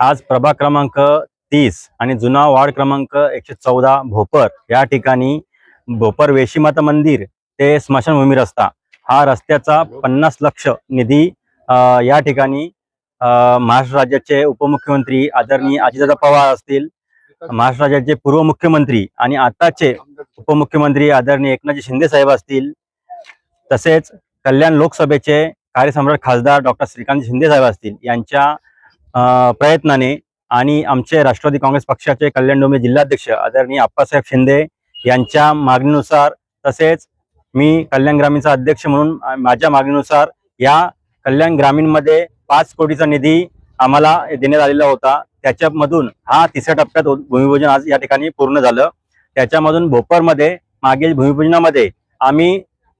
आज प्रभाग क्रमांक तीस आणि जुना वार्ड क्रमांक एकशे चौदा भोपर. या ठिकाणी भोपर वेशीमाता मंदिर ते स्मशानभूमी रस्ता हा रस्त्याचा पन्नास लक्ष निधी या ठिकाणी महाराष्ट्र राज्याचे उपमुख्यमंत्री आदरणीय अजितदादा पवार असतील महाराष्ट्र राज्याचे पूर्व मुख्यमंत्री आणि आताचे उपमुख्यमंत्री आदरणीय एकनाथजी शिंदे साहेब असतील तसेच कल्याण लोकसभेचे कार्यसम्राट खासदार डॉक्टर श्रीकांत शिंदे साहेब असतील यांच्या प्रयत्नाने आणि आमचे राष्ट्रवादी काँग्रेस पक्षाचे कल्याण डोंबिवली जिल्हाध्यक्ष आदरणीय आप्पासाहेब शिंदे यांच्या मागणीनुसार तसेच मी कल्याण ग्रामीणचा अध्यक्ष म्हणून माझ्या मागणीनुसार या कल्याण ग्रामीणमध्ये पाच कोटीचा निधी आम्हाला देण्यात आलेला होता. त्याच्यामधून हा तिसऱ्या टप्प्यात भूमिपूजन आज या ठिकाणी पूर्ण झालं. त्याच्यामधून भोपरमध्ये मागील भूमिपूजनामध्ये आम्ही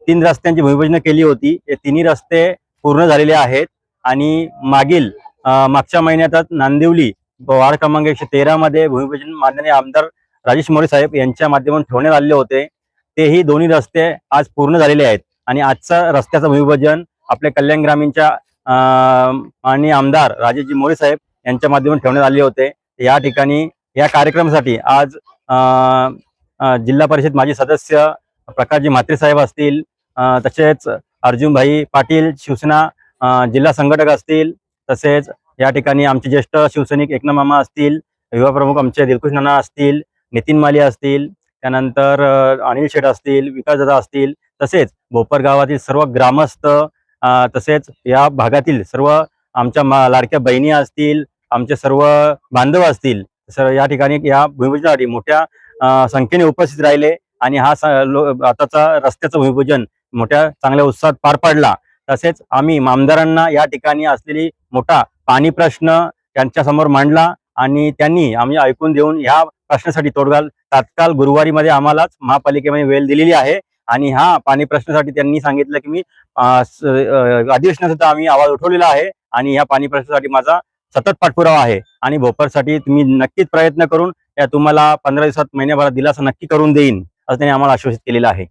तीन रस्त्यांची भूमिपूजन केली होती. हे तिन्ही रस्ते पूर्ण झालेले आहेत आणि मागील मागच्या महिन्यातच नांदिवली वार्ड क्रमांक एकशे तेरा मध्ये भूमिपूजन माननीय आमदार राजेश मोरे साहेब यांच्या माध्यमातून ठेवण्यात आले होते. तेही दोन्ही रस्ते आज पूर्ण झालेले आहेत. आणि आजचा रस्त्याचं भूमिपूजन आपल्या कल्याण ग्रामीणच्या अं, माननीय आमदार राजेशजी मोरे साहेब यांच्या माध्यमातून ठेवण्यात आले होते. या ठिकाणी या कार्यक्रमासाठी आज जिल्हा परिषद माजी सदस्य प्रकाशजी म्हात्रे साहेब असतील तसेच अर्जुनभाई पाटील शिवसेना जिल्हा संघटक असतील तसेच या ठिकाणी आमचे ज्येष्ठ शिवसैनिक एकनाथ मामा असतील युवा प्रमुख आमचे दिलखुश नाना असतील नितीन माली असतील त्यानंतर अनिल शेठ असतील विकास दादा असतील तसेच भोपर गावातील सर्व ग्रामस्थ तसेच या भागातील सर्व आमच्या मा- लाडक्या बहिणी असतील आमचे सर्व बांधव असतील सर्व या ठिकाणी या भूमिपूजनासाठी मोठ्या संख्येने उपस्थित राहिले आणि हा आताचा रस्त्याचं भूमिपूजन मोठ्या चांगल्या उत्साहात पार पडला. तसेच आम्ही मामदारांना या ठिकाणी असलेली मोठा पाणी प्रश्न त्यांच्यासमोर मांडला आणि त्यांनी आम्ही ऐकून देऊन ह्या प्रश्नासाठी तोडगाल. तात्काळ गुरुवारी मध्ये आम्हालाच महापालिकेमध्ये वेळ दिलेली आहे आणि हा पाणी प्रश्नासाठी त्यांनी सांगितलं की मी अं, अधिवेशनात सुद्धा आम्ही आवाज उठवलेला आहे आणि ह्या पाणी प्रश्नासाठी माझा सतत पाठपुरावा आहे आणि भोपरसाठी तुम्ही नक्कीच प्रयत्न करून या तुम्हाला पंधरा दिवसात महिन्याभरात दिलासा नक्की करून देईन असं त्यांनी आम्हाला आश्वासित केलेलं आहे.